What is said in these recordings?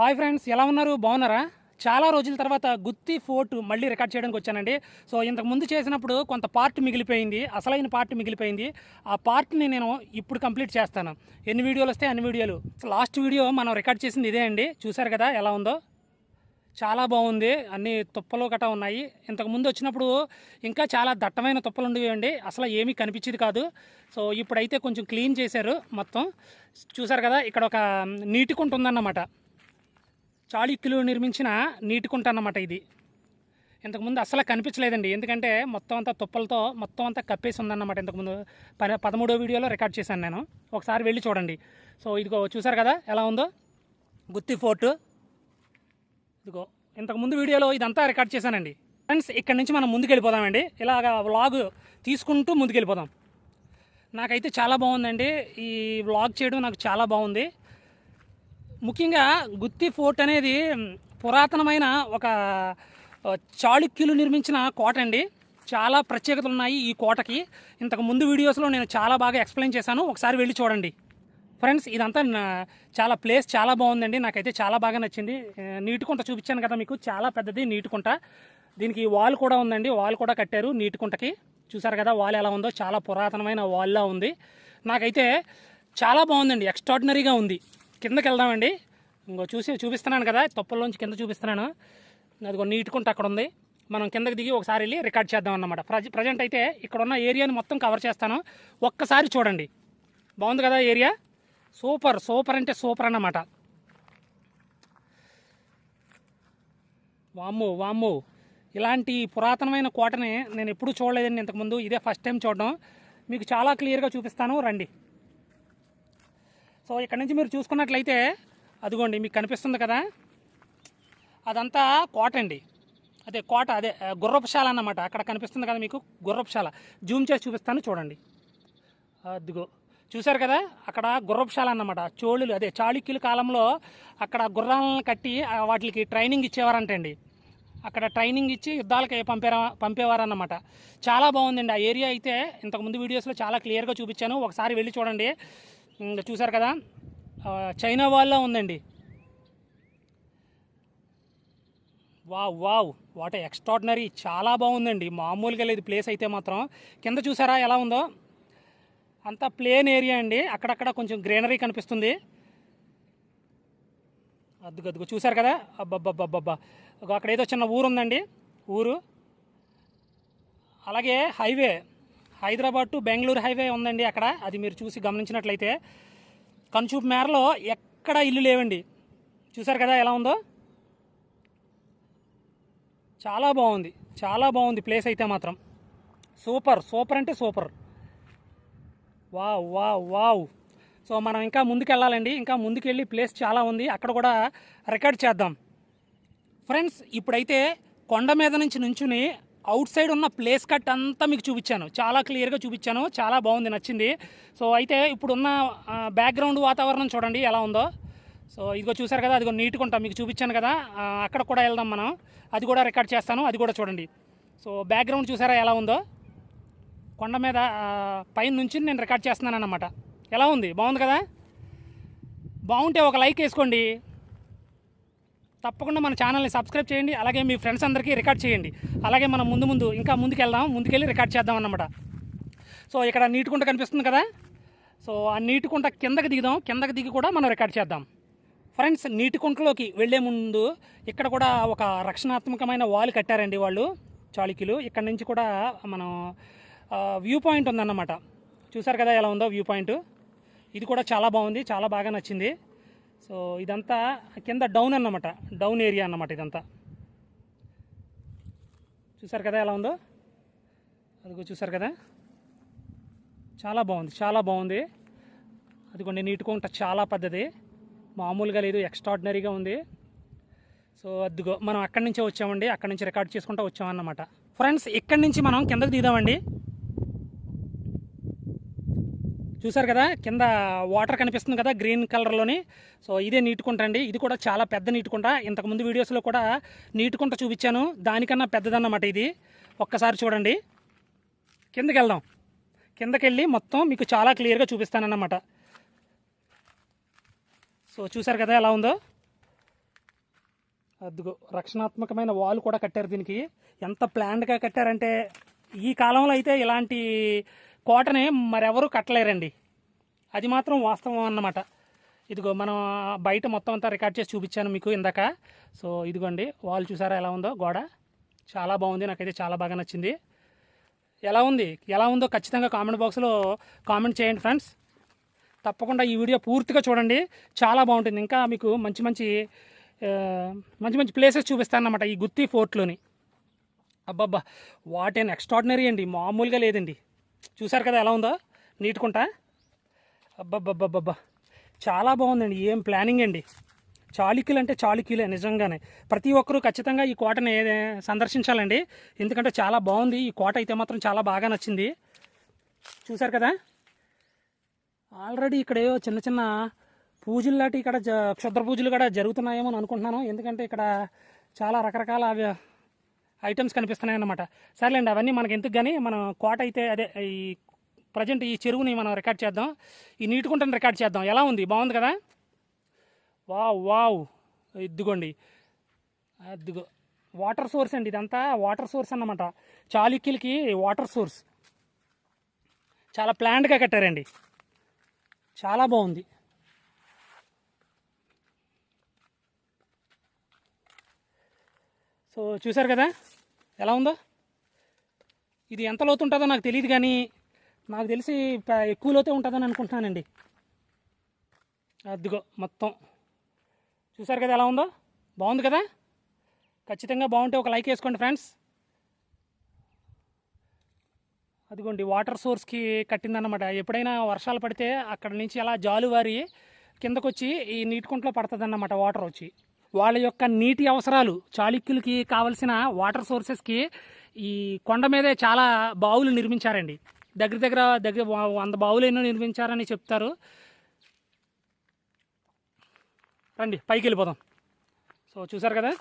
Hi friends ఎలా ఉన్నారు? బాగున్నారా? చాలా రోజుల తర్వాత గుత్తి ఫోర్ట్ మళ్ళీ రికార్డ్ చేయడానికి వచ్చానండి. సో ఇంతకు ముందు చేసినప్పుడు కొంత పార్ట్ మిగిలిపోయింది అసలైన పార్ట్ మిగిలిపోయింది. ఆ పార్ట్ని నేను ఇప్పుడు కంప్లీట్ చేస్తాను. ఎన్ని వీడియోలు వస్తే అన్ని వీడియోలు. లాస్ట్ వీడియో మనం రికార్డ్ చేసింది ఇదే అండి. చూసారు కదా ఎలా ఉందో? చాలా బాగుంది. అన్ని తుప్పలు గట్రా ఉన్నాయి. ఇంతకు ముందు వచ్చినప్పుడు ఇంకా చాలా దట్టమైన తుప్పలు ఉండేవండి. అసలు ఏమీ కనిపించేది కాదు. సో ఇప్పుడైతే కొంచెం క్లీన్ చేశారు మొత్తం. చూసారు కదా ఇక్కడ ఒక నీటి కుంట ఉందన్నమాట. చాళుక్యులు నిర్మించిన నీటికుంట అన్నమాట ఇది. ఇంతకుముందు అసలు కనిపించలేదండి. ఎందుకంటే మొత్తం అంతా తుప్పలతో మొత్తం అంతా కప్పేసి ఉందన్నమాట ఇంతకుముందు ప పదమూడో వీడియోలో రికార్డ్ చేశాను నేను. ఒకసారి వెళ్ళి చూడండి. సో ఇదిగో చూసారు కదా ఎలా ఉందో? గుత్తి ఫోర్టు. ఇదిగో ఇంతకుముందు వీడియోలో ఇదంతా రికార్డ్ చేశానండి. ఫ్రెండ్స్ ఇక్కడ నుంచి మనం ముందుకెళ్ళిపోదామండి. ఇలాగ వ్లాగ్ తీసుకుంటూ ముందుకెళ్ళిపోదాం. నాకైతే చాలా బాగుందండి. ఈ వ్లాగ్ చేయడం నాకు చాలా బాగుంది. ముఖ్యంగా గుత్తి ఫోర్ట్ అనేది పురాతనమైన ఒక చాళుక్యులు నిర్మించిన కోట అండి చాలా ప్రత్యేకతలు ఉన్నాయి ఈ కోటకి. ఇంతకు ముందు వీడియోస్లో నేను చాలా బాగా ఎక్స్ప్లెయిన్ చేశాను. ఒకసారి వెళ్ళి చూడండి. ఫ్రెండ్స్ ఇదంతా నా- చాలా ప్లేస్ చాలా బాగుందండి. నాకైతే చాలా బాగా నచ్చింది. నీటికుంట చూపించాను కదా మీకు. చాలా పెద్దది నీటికుంట దీనికి వాల్ కూడా ఉందండి. వాల్ కూడా కట్టారు నీటికుంటకి చూసారు కదా వాల్ ఎలా ఉందో. చాలా పురాతనమైన వాల్లా ఉంది. నాకైతే చాలా బాగుందండి. ఎక్స్ట్రాడినరీగా ఉంది. కిందకి వెళ్దామండి ఇంకో చూసి చూపిస్తున్నాను కదా తొప్పల్లోంచి కింద చూపిస్తున్నాను. అదిగో నీటుకుంట అక్కడ ఉంది మనం కిందకి దిగి ఒకసారి వెళ్ళి రికార్డ్ చేద్దాం అన్నమాట. ప్రజ ప్రజెంట్ అయితే ఇక్కడ ఉన్న ఏరియాని మొత్తం కవర్ చేస్తాను. ఒక్కసారి చూడండి. బాగుంది కదా ఏరియా? సూపర్ సూపర్ అంటే సూపర్ అన్నమాట. వామ్ము వామ్ము. ఇలాంటి పురాతనమైన కోటని నేను ఎప్పుడూ చూడలేదండి ఇంతకుముందు. ఇదే ఫస్ట్ టైం చూడడం. మీకు చాలా క్లియర్గా చూపిస్తాను. రండి. సో ఇక్కడ నుంచి మీరు చూసుకున్నట్లయితే అదిగోండి మీకు కనిపిస్తుంది కదా? అదంతా కోట అండి. అదే కోట అదే గుర్రపుశాల అన్నమాట. అక్కడ కనిపిస్తుంది కదా మీకు? గుర్రపుశాల. జూమ్ చేసి చూపిస్తాను చూడండి. అదిగో చూశారు కదా? అక్కడ గుర్రపుశాల అన్నమాట. చోళులు అదే చాళుక్యుల కాలంలో అక్కడ గుర్రాలను కట్టి వాటికి ట్రైనింగ్ ఇచ్చేవారంటండి. అక్కడ ట్రైనింగ్ ఇచ్చి యుద్ధాలకి పంపే పంపేవారన్నమాట. చాలా బాగుందండి. ఆ ఏరియా అయితే ఇంతకుముందు వీడియోస్లో చాలా క్లియర్గా చూపించాను. ఒకసారి వెళ్ళి చూడండి. ఇంకా చూశారు కదా? చైనా వాళ్ళ ఉందండి. వావ్ వావ్ వాట్ ఎక్స్ట్రాడినరీ చాలా బాగుందండి. మామూలుగా లేదు ప్లేస్ అయితే మాత్రం. కింద చూసారా ఎలా ఉందో? అంతా ప్లేన్ ఏరియా అండి. అక్కడక్కడ కొంచెం గ్రీనరీ కనిపిస్తుంది. అద్దుకు అద్దుకు చూసారు కదా? అబ్బబ్బబ్బబ్బబ్బా. అక్కడ ఏదో చిన్న ఊరు ఉందండి. ఊరు. అలాగే highway. Hyderabad to Bengaluru highway ఉందండి అక్కడ. అది మీరు చూసి గమనించినట్లయితే కనుచూపు మేరలో ఎక్కడ ఇల్లు లేవండి. చూసారు కదా ఎలా ఉందో? చాలా బాగుంది. చాలా బాగుంది ప్లేస్ అయితే మాత్రం. సూపర్ సూపర్ అంటే super. Wow wow wow. So మనం ఇంకా ముందుకెళ్ళాలండి. ఇంకా ముందుకెళ్ళి ప్లేస్ చాలా ఉంది. అక్కడ కూడా రికార్డ్ చేద్దాం. ఫ్రెండ్స్ ఇప్పుడైతే కొండ మీద నుంచి నుంచుని అవుట్ సైడ్ ఉన్న ప్లేస్ కట్ అంతా మీకు చూపించాను. చాలా క్లియర్గా చూపించాను. చాలా బాగుంది నచ్చింది. సో అయితే ఇప్పుడున్న బ్యాక్గ్రౌండ్ వాతావరణం చూడండి ఎలా ఉందో. సో ఇదిగో చూసారు కదా అదిగో నీట్గా ఉంటాం మీకు చూపించాను కదా. అక్కడ కూడా వెళ్దాం మనం. అది కూడా రికార్డ్ చేస్తాను అది కూడా చూడండి. సో బ్యాక్గ్రౌండ్ చూసారా ఎలా ఉందో? కొండ మీద పైన నుంచి నేను రికార్డ్ చేస్తున్నాను అన్నమాట ఎలా ఉంది? బాగుంది కదా? బాగుంటే ఒక లైక్ వేసుకోండి. తప్పకుండా మన ఛానల్ని సబ్స్క్రైబ్ చేయండి. అలాగే మీ ఫ్రెండ్స్ అందరికీ రికార్డ్ చేయండి. అలాగే మనం ముందు ముందు ఇంకా ముందుకెళ్దాం ముందుకెళ్ళి రికార్డ్ చేద్దాం అన్నమాట. సో ఇక్కడ నీటికుంట కనిపిస్తుంది కదా? సో ఆ నీటికుంట కిందకి దిగుదాం. కిందకి దిగి కూడా మనం రికార్డ్ చేద్దాం. ఫ్రెండ్స్ నీటికుంటలోకి వెళ్ళే ముందు ఇక్కడ కూడా ఒక రక్షణాత్మకమైన వాల్ కట్టారండి వాళ్ళు చాళుక్యులు. ఇక్కడ నుంచి కూడా మనం వ్యూ పాయింట్ ఉందన్నమాట. చూసారు కదా ఎలా ఉందో వ్యూ పాయింట్? ఇది కూడా చాలా బాగుంది చాలా బాగా నచ్చింది. సో ఇదంతా కింద డౌన్ అన్నమాట. డౌన్ ఏరియా అన్నమాట ఇదంతా. చూసారు కదా ఎలా ఉందో? అదిగో చూసారు కదా? చాలా బాగుంది చాలా బాగుంది. అదిగోండి నీటుకుంట చాలా పెద్దది. మామూలుగా లేదు ఎక్స్ట్రాడినరీగా ఉంది. సో అదిగో మనం అక్కడి నుంచే వచ్చామండి? అక్కడి నుంచి రికార్డ్ చేసుకుంటూ వచ్చామన్నమాట. ఫ్రెండ్స్ ఇక్కడి నుంచి మనం కిందకి దిగుదామండి. చూసారు కదా కింద వాటర్ కనిపిస్తుంది కదా గ్రీన్ కలర్లోని. సో ఇదే నీటికుంట అండి. ఇది కూడా చాలా పెద్ద నీటికుంట ఇంతకుముందు వీడియోస్లో కూడా నీటికుంట చూపించాను. దానికన్నా పెద్దదన్నమాట ఇది. ఒక్కసారి చూడండి. కిందకి వెళ్దాం. కిందకి వెళ్ళి మొత్తం మీకు చాలా క్లియర్గా చూపిస్తానన్నమాట. సో చూసారు కదా ఎలా ఉందో? అదిగో రక్షణాత్మకమైన వాల్ కూడా కట్టారు దీనికి. ఎంత ప్లాన్డ్గా కట్టారంటే ఈ కాలంలో అయితే ఇలాంటి కోటని మరెవరూ కట్టలేరండి. అది మాత్రం వాస్తవం అన్నమాట. ఇదిగో మనం బయట మొత్తం అంతా రికార్డ్ చేసి చూపించాను మీకు ఇందాక. సో ఇదిగోండి వాల్ చూసారా ఎలా ఉందో? గోడ చాలా బాగుంది నాకైతే చాలా బాగా నచ్చింది. ఎలా ఉంది? ఎలా ఉందో ఖచ్చితంగా కామెంట్ బాక్స్లో కామెంట్ చేయండి ఫ్రెండ్స్. తప్పకుండా ఈ వీడియో పూర్తిగా చూడండి. చాలా బాగుంటుంది. ఇంకా మీకు మంచి మంచి మంచి మంచి ప్లేసెస్ చూపిస్తాను అన్నమాట ఈ గుత్తి ఫోర్ట్లోని. అబ్బబ్బా వాట్ ఎన్ ఎక్స్ట్రాడినరీ అండి. మామూలుగా లేదండి. చూసారు కదా ఎలా ఉందో? నీట్కుంటా? అబ్బబ్బబ్బబ్బబ్బా. చాలా బాగుందండి ఏం ప్లానింగ్ అండి. చాళుక్యులు అంటే చాళుక్యులే నిజంగానే. ప్రతి ఒక్కరూ ఖచ్చితంగా ఈ కోటని సందర్శించాలండి. ఎందుకంటే చాలా బాగుంది ఈ కోట అయితే మాత్రం చాలా బాగా నచ్చింది. చూసారు కదా? ఆల్రెడీ ఇక్కడ చిన్న చిన్న పూజలు లాంటి ఇక్కడ క్షుద్ర పూజలు కూడా జరుగుతున్నాయేమో అని అనుకుంటున్నాను. ఎందుకంటే ఇక్కడ చాలా రకరకాల అవి ఐటమ్స్ కనిపిస్తున్నాయి అన్నమాట సర్లేండి అవన్నీ మనకి ఎందుకు కానీ మనం కోట అయితే అదే ఈ ప్రజెంట్ ఈ చెరువుని మనం రికార్డ్ చేద్దాం. ఈ నీటికుంటని రికార్డ్ చేద్దాం. ఎలా ఉంది? బాగుంది కదా? Wow wow. ఇదిగోండి. అదిగో వాటర్ సోర్స్ అండి ఇదంతా. వాటర్ సోర్స్ అన్నమాట. చాళుక్యులకి వాటర్ సోర్స్. చాలా ప్లాంట్గా కట్టారండి. చాలా బాగుంది. సో చూసారు కదా? ఎలా ఉందో? ఇది ఎంత లోతు ఉంటుందో నాకు తెలియదు కానీ నాకు తెలిసి ఎక్కువ లోతే ఉంటుందని అనుకుంటున్నానండి. అదిగో మొత్తం. చూసారు కదా ఎలా ఉందో? బాగుంది కదా? ఖచ్చితంగా బాగుంటే ఒక లైక్ వేసుకోండి ఫ్రెండ్స్. అదిగోండి వాటర్ సోర్స్కి కట్టిందన్నమాట. ఎప్పుడైనా వర్షాలు పడితే అక్కడ నుంచి అలా జాలువారి కిందకొచ్చి ఈ నీటి కుంటలో పడుతుందన్నమాట వాటర్ వచ్చి. వాళ్ళ యొక్క నీటి అవసరాలు చాళుక్యులకి కావలసిన వాటర్ సోర్సెస్కి ఈ కొండ మీదే చాలా బావులు నిర్మించారండి. దగ్గర దగ్గర దగ్గర వంద బావులు ఎన్నో నిర్మించారని చెప్తారు. రండి పైకి వెళ్ళిపోదాం. సో చూసారు కదా?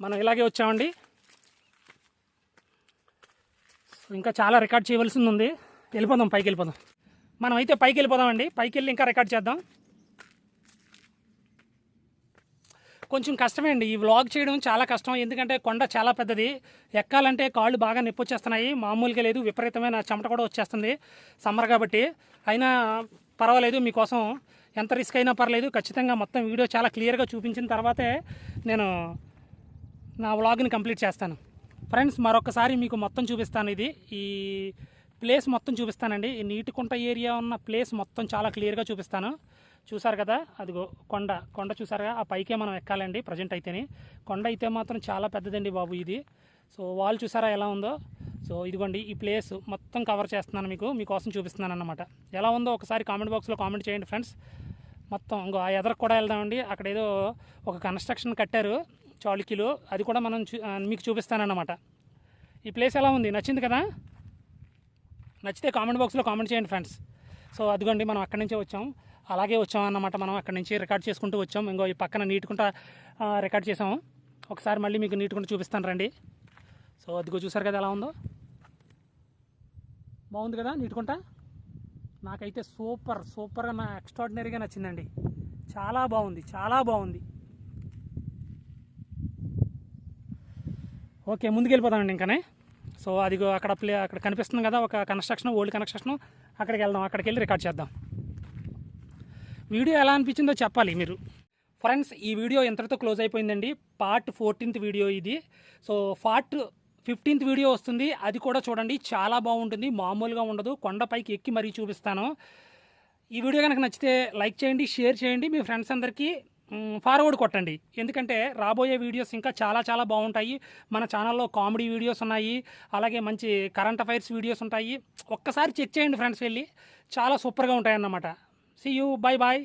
మనం ఇలాగే వచ్చామండి. ఇంకా చాలా రికార్డ్ చేయవలసింది ఉంది. వెళ్ళిపోదాం పైకి వెళ్ళిపోదాం. మనం అయితే పైకి వెళ్ళిపోదామండి. పైకి వెళ్ళి ఇంకా రికార్డ్ చేద్దాం. కొంచెం కష్టమే అండి ఈ వ్లాగ్ చేయడం చాలా కష్టం. ఎందుకంటే కొండ చాలా పెద్దది. ఎక్కాలంటే కాళ్ళు బాగా నొప్పి వచ్చేస్తున్నాయి మామూలుగా లేదు. విపరీతమైన చెమట కూడా వచ్చేస్తుంది. సమ్మర్ కాబట్టి. అయినా పర్వాలేదు. మీకోసం ఎంత రిస్క్ అయినా పర్లేదు. ఖచ్చితంగా మొత్తం వీడియో చాలా క్లియర్గా చూపించిన తర్వాతే నేను నా వ్లాగ్ని కంప్లీట్ చేస్తాను. ఫ్రెండ్స్ మరొకసారి మీకు మొత్తం చూపిస్తాను ఇది. ఈ ప్లేస్ మొత్తం చూపిస్తానండి. ఈ నీటికుంట ఏరియా ఉన్న ప్లేస్ మొత్తం చాలా క్లియర్గా చూపిస్తాను. చూసారు కదా? అదిగో కొండ. కొండ చూసారుగా ఆ పైకే మనం ఎక్కాలండి ప్రజెంట్ అయితేనే. కొండ అయితే మాత్రం చాలా పెద్దదండి బాబు ఇది. సో వాల్ చూసారా ఎలా ఉందో? సో ఇదిగోండి ఈ ప్లేస్ మొత్తం కవర్ చేస్తున్నాను మీకు. మీకోసం చూపిస్తున్నాను అన్నమాట ఎలా ఉందో ఒకసారి కామెంట్ బాక్స్లో కామెంట్ చేయండి ఫ్రెండ్స్. మొత్తం ఇంకో ఆ ఎదరకు కూడా వెళ్దామండి. అక్కడ ఏదో ఒక కన్స్ట్రక్షన్ కట్టారు చాళుక్యులు. అది కూడా మనం చూ మీకు చూపిస్తానన్నమాట. ఈ ప్లేస్ ఎలా ఉంది? నచ్చింది కదా? నచ్చితే కామెంట్ బాక్స్లో కామెంట్ చేయండి ఫ్రెండ్స్. సో అదిగోండి మనం అక్కడి నుంచే వచ్చాం. అలాగే వచ్చాం అన్నమాట మనం. అక్కడ నుంచి రికార్డ్ చేసుకుంటూ వచ్చాం. ఇంకో ఈ పక్కన నీటుకుంటా రికార్డ్ చేసాము ఒకసారి మళ్ళీ మీకు నీటుకుంటూ చూపిస్తాను రండి. సో అదిగో చూసారు కదా ఎలా ఉందో? బాగుంది కదా నీటుకుంటా? నాకైతే సూపర్ సూపర్గా నా ఎక్స్ట్రాడినరీగా నచ్చిందండి. చాలా బాగుంది చాలా బాగుంది. ఓకే ముందుకెళ్ళిపోతామండి ఇంకానే. సో అది అక్కడ ప్లే అక్కడ కనిపిస్తుంది కదా ఒక కన్స్ట్రక్షన్ ఓల్డ్ కన్స్ట్రక్షన్ అక్కడికి వెళ్దాం అక్కడికి వెళ్ళి రికార్డ్ చేద్దాం. వీడియో ఎలా అనిపించిందో చెప్పాలి మీరు. ఫ్రెండ్స్ ఈ వీడియో ఎంతటితో క్లోజ్ అయిపోయిందండి? పార్ట్ ఫోర్టీన్త్ వీడియో ఇది. సో పార్ట్ ఫిఫ్టీన్త్ వీడియో వస్తుంది. అది కూడా చూడండి. చాలా బాగుంటుంది. మామూలుగా ఉండదు. కొండపైకి ఎక్కి మరీ చూపిస్తాను. ఈ వీడియో కనుక నచ్చితే లైక్ చేయండి షేర్ చేయండి. మీ ఫ్రెండ్స్ అందరికీ ఫార్వర్డ్ కొట్టండి. ఎందుకంటే రాబోయే వీడియోస్ ఇంకా చాలా చాలా బాగుంటాయి. మన ఛానల్లో కామెడీ వీడియోస్ ఉన్నాయి. అలాగే మంచి కరెంట్ అఫైర్స్ వీడియోస్ ఉంటాయి. ఒక్కసారి చెక్ చేయండి ఫ్రెండ్స్ వెళ్ళి. చాలా సూపర్గా ఉంటాయన్నమాట. అన్నమాట సి యూ బాయ్ బాయ్